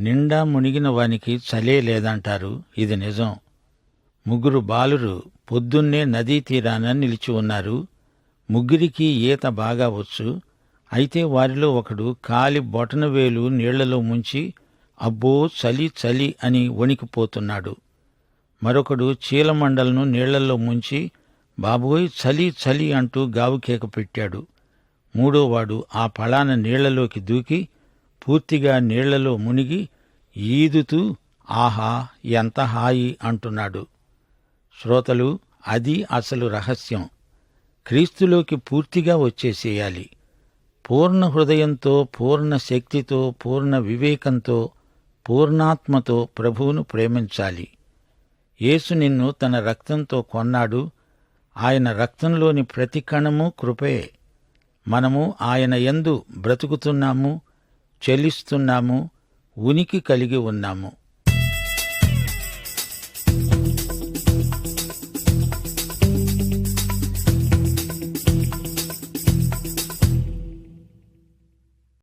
నిండా మునిగిన వానికి చలే లేదంటారు. ఇది నిజం. ముగ్గురు బాలురు పొద్దున్నే నదీ తీరాన నిలిచి ఉన్నారు. ముగ్గురికి ఈత బాగా వచ్చు. అయితే వారిలో ఒకడు కాలి బొటనవేలు నీళ్ళలో ముంచి అబ్బో చలి చలి అని వణికిపోతున్నాడు. మరొకడు చీలమండలను నీళ్ళలో ముంచి బాబోయ్ చలి చలి అంటూ గావుకేక పెట్టాడు. మూడోవాడు ఆ పళాన నీళ్ళలోకి దూకి పూర్తిగా నీళ్ళలో మునిగి ఈదుతూ ఆహా ఎంత హాయి అంటున్నాడు. శ్రోతలు అది అసలు రహస్యం. క్రీస్తులోకి పూర్తిగా వచ్చేసేయాలి. పూర్ణ హృదయంతో పూర్ణ శక్తితో పూర్ణ వివేకంతో పూర్ణాత్మతో ప్రభువును ప్రేమించాలి. యేసు నిన్ను తన రక్తంతో కొన్నాడు. ఆయన రక్తంలోని ప్రతి కణము కృపే. మనము ఆయన యందు బ్రతుకుతున్నాము. చెల్లిస్తున్నాము ఉనికి కలిగి ఉన్నాము.